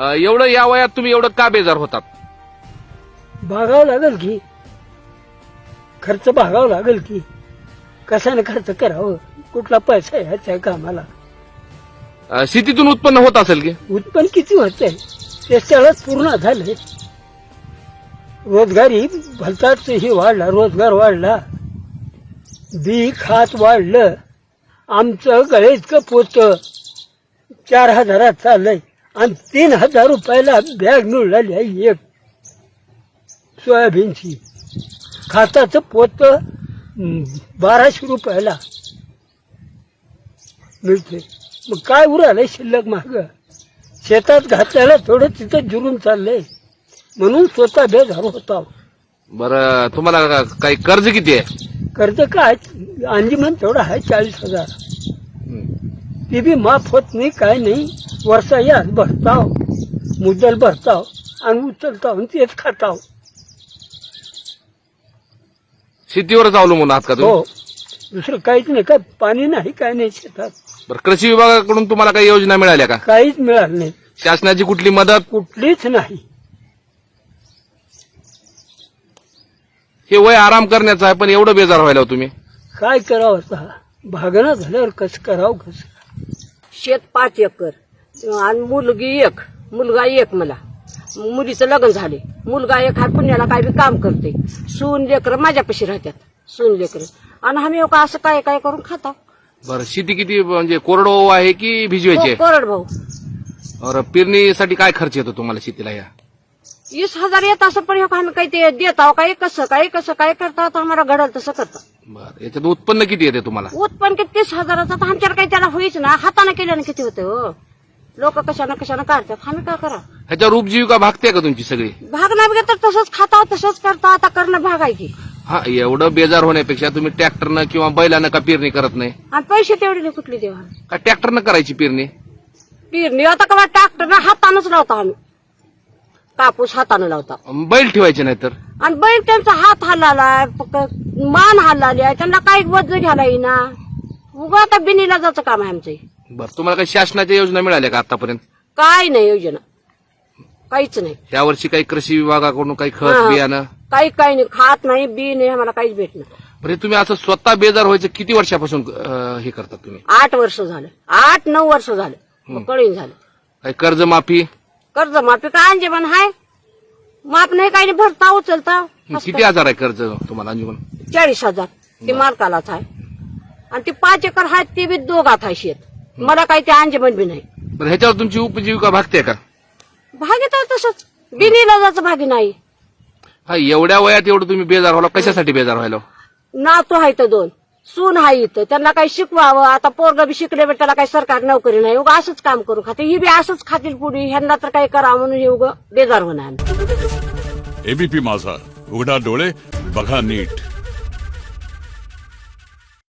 एवढं या वयात तुम्ही एवढं का बेजार होतात? भागावं लागेल की. खर्च भागावं लागेल की. कशाने खर्च करावं? कुठला पैसा यायचा आहे कामाला? अं, शेतीतून उत्पन्न होत असेल की? उत्पन्न किती होतंय ते सगळंच पूर्ण झालंय. रोजगारी भलताच ही वाढला रोजगार वाढला. बी खात वाढलं. आमचं गळे इतकं पोत. चार हजारात चाललंय. आणि तीन हजार रुपयाला बॅग मिळाली आहे एक. सोयाबीनची. खाताचं पोत बाराशे रुपयाला मिळते. मग काय उरालंय शिल्लक माग शेतात घातल्याला थोडं तिथं जुरून चाललंय. म्हणून स्वतः बेजार होता बरं तुम्हाला काही कर्ज किती आहे? कर्ज काय? अंजीमन तेवढं आहे चाळीस हजार. ते बी माफ होत नाही काय नाही. वर्षा या भरताव. मुद्दल भरताव. आणि उचलताव आणि तेच खाताव. शेतीवरच अवलंबून आहात का हो. दुसरं काहीच नाही काय पाणी नाही काय नाही शेतात. बरं कृषी विभागाकडून तुम्हाला काही योजना मिळाल्या का? काहीच मिळालं नाही. शासनाची कुठली मदत? कुठलीच नाही. हे वय आराम करण्याचं आहे पण एवढं बेजार व्हायला हो तुम्ही. काय करावं आता? भागणं झाल्यावर कसं करावं कसं? शेत पाच एकर. आणि मुलगी एक मुलगा एक मला. मुलीचं लग्न झाले. मुलगा एक हा पुण्याला काय बी काम करते सून लेकर माझ्यापाशी राहतात. सून लेकर. आणि आम्ही का असं काय काय करून खाता बरं शेती किती म्हणजे कोरडो आहे की भिजवायची आहे? कोरड भाऊ बरं पेरणीसाठी काय खर्च येतो तुम्हाला शेतीला या? वीस हजार येत असं पण हे आम्ही काही ते देत आहो काय कसं काय कसं काय करता तर आम्हाला घडल तसं करता बरं याच्यात उत्पन्न किती येते तुम्हाला? उत्पन्न किती? तीस हजाराचं तर आमच्याकडे काही त्याला होईच ना. हाताने केल्याने किती होतं हो? लोक कशानं कशानं काढतात? आम्ही काय करा ह्याच्यावर उपजीविका भागते का तुमची सगळी? भाग नाही बघा तर तसंच खाता तसंच करता आता करणं भाग आहे की. हा एवढं बेजार होण्यापेक्षा तुम्ही ट्रॅक्टरनं किंवा बैलानं का पेरणी करत नाही? आणि पैसे तेवढे नाही कुठले देवा का ट्रॅक्टरनं करायची पेरणी? पेरणी आता का ट्रॅक्टर हातानच लावता आम्ही. कापूस हाताने लावता. बैल ठेवायचे नाही तर? आणि बैल त्यांचा हात हल्लालाय मान हल्लाली आहे त्यांना काही वज घ्यायला येईना. उगा आता बिनीला जायचं काम आहे आमचं. बरं तुम्हाला काही शासनाच्या योजना मिळाल्या का आतापर्यंत? काय नाही योजना. काहीच नाही. या वर्षी काही कृषी विभागाकडून काही खत हा. बियाणं? काही काही नाही. खात नाही बी नाही आम्हाला काहीच भेटणार बरं हे तुम्ही असं स्वतः बेजार व्हायचं किती वर्षापासून अं, हे करतात तुम्ही? आठ वर्ष झालं. आठ नऊ वर्ष झालं. मग कळीन झालं. काही कर्जमाफी? कर्ज माफी काय अंजेबन हाय? माप नाही काही नाही. भरता उचलता. किती हजार आहे कर्ज तुम्हाला अंजुमन चाळीस हजार. ते मालकालाच आहे आणि ते पाच एकर आहेत ते बी दोघात आहे शेत. मला काही ते अंजमन बी नाही. बरं ह्याच्यावर तुमची उपजीविका भागते का? भागीत तसंच. बिनीला जायचं भागी नाही. हा एवढ्या वयात एवढं तुम्ही बेजार व्हायला कशासाठी बेजार व्हायला? नातू आहे तर दोन सून आहे इथं. त्यांना काही शिकवावं आता पोरग बी शिकले बी त्याला काही सरकार नोकरी नाही. उगा असंच काम करू खाते. ही बी असंच खातील पुढे ह्यांना तर काही करावं म्हणून हे उगं बेजार होणार. एबीपी माझा. उघडा डोळे बघा नीट.